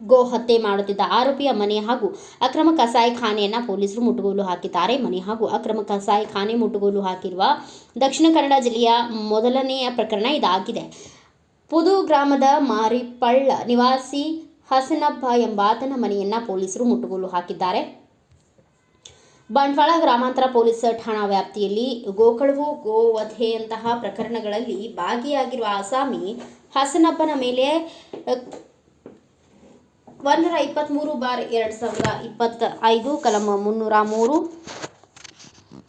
ಗೋ ಹತ್ಯೆ ಮಾಡುತ್ತಿದ್ದ ಆರೋಪಿಯ ಮನೆ ಹಾಗೂ ಅಕ್ರಮ ಕಸಾಯಿಖಾನೆಯನ್ನು ಪೊಲೀಸರು ಮುಟ್ಟುಗೋಲು ಹಾಕಿದ್ದಾರೆ. ಮನೆ ಹಾಗೂ ಅಕ್ರಮ ಕಸಾಯಿಖಾನೆ ಮುಟ್ಟುಗೋಲು ಹಾಕಿರುವ ದಕ್ಷಿಣ ಕನ್ನಡ ಜಿಲ್ಲೆಯ ಮೊದಲನೆಯ ಪ್ರಕರಣ ಇದಾಗಿದೆ. ಪುದು ಗ್ರಾಮದ ಮಾರಿಪಳ್ಳ ನಿವಾಸಿ ಹಸನಬ್ಬ ಎಂಬಾತನ ಮನೆಯನ್ನು ಪೊಲೀಸರು ಮುಟ್ಟುಗೋಲು ಹಾಕಿದ್ದಾರೆ. ಬಂಟ್ವಾಳ ಗ್ರಾಮಾಂತರ ಪೊಲೀಸ್ ಠಾಣಾ ವ್ಯಾಪ್ತಿಯಲ್ಲಿ ಗೋಕಳವು ಗೋವಧೆಯಂತಹ ಪ್ರಕರಣಗಳಲ್ಲಿ ಭಾಗಿಯಾಗಿರುವ ಆಸಾಮಿ ಹಸನಬ್ಬನ ಮೇಲೆ ಒಂದೂರ ಇಪ್ಪತ್ತ್ಮೂರು ಬಾರ್ ಎರಡು ಸಾವಿರದ ಇಪ್ಪತ್ತ ಐದು ಕಲಂ ಮುನ್ನೂರ ಮೂರು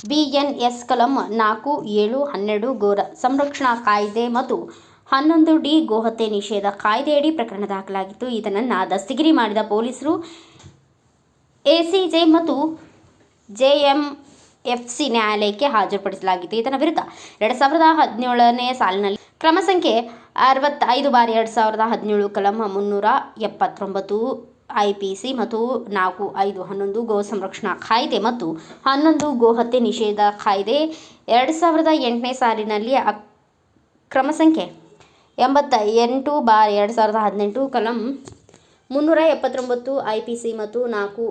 ಬಿ ಎನ್ ಎಸ್ ಕಲಂ ನಾಲ್ಕು, ಏಳು, ಹನ್ನೆರಡು ಗೋರ ಸಂರಕ್ಷಣಾ ಕಾಯ್ದೆ ಮತ್ತು ಹನ್ನೊಂದು ಡಿ ಗೋಹತ್ಯೆ ನಿಷೇಧ ಕಾಯ್ದೆಯಡಿ ಪ್ರಕರಣ ದಾಖಲಾಗಿತ್ತು. ಇದನ್ನು ದಸ್ತಿಗಿರಿ ಮಾಡಿದ ಪೊಲೀಸರು ಎಸಿಜೆ ಮತ್ತು ಜೆಎಂ ಎಫ್ ಸಿ ನ್ಯಾಯಾಲಯಕ್ಕೆ ಹಾಜರುಪಡಿಸಲಾಗಿತ್ತು. ಈತನ ವಿರುದ್ಧ ಎರಡು ಸಾವಿರದ ಹದಿನೇಳನೇ ಸಾಲಿನಲ್ಲಿ ಕ್ರಮ ಸಂಖ್ಯೆ ಅರವತ್ತೈದು ಬಾರಿ ಎರಡು ಸಾವಿರದ ಹದಿನೇಳು ಕಲಂ ಮುನ್ನೂರ ಎಪ್ಪತ್ತೊಂಬತ್ತು, ಐ ಪಿ ಸಿ ಮತ್ತು ನಾಲ್ಕು, ಐದು, ಹನ್ನೊಂದು, ಗೋ ಸಂರಕ್ಷಣಾ ಕಾಯ್ದೆ ಮತ್ತು ಹನ್ನೊಂದು ಗೋಹತ್ಯೆ ನಿಷೇಧ ಕಾಯ್ದೆ ಎರಡು ಸಾವಿರದ ಎಂಟನೇ ಸಾಲಿನಲ್ಲಿ ಕ್ರಮ ಸಂಖ್ಯೆ ಎಂಬತ್ತ ಎಂಟು ಬಾರ್ ಎರಡು ಸಾವಿರದ ಹದಿನೆಂಟು, ಕಲಂ ಮುನ್ನೂರ ಎಪ್ಪತ್ತೊಂಬತ್ತು, ಐ ಪಿ ಸಿ ಮತ್ತು ನಾಲ್ಕು,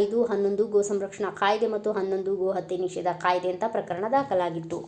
ಐದು, ಹನ್ನೊಂದು, ಗೋ ಸಂರಕ್ಷಣಾ ಕಾಯ್ದೆ ಮತ್ತು ಹನ್ನೊಂದು, ಗೋ ಹತ್ಯೆ ನಿಷೇಧ ಕಾಯ್ದೆ ಅಂತ ಪ್ರಕರಣ ದಾಖಲಾಗಿತ್ತು.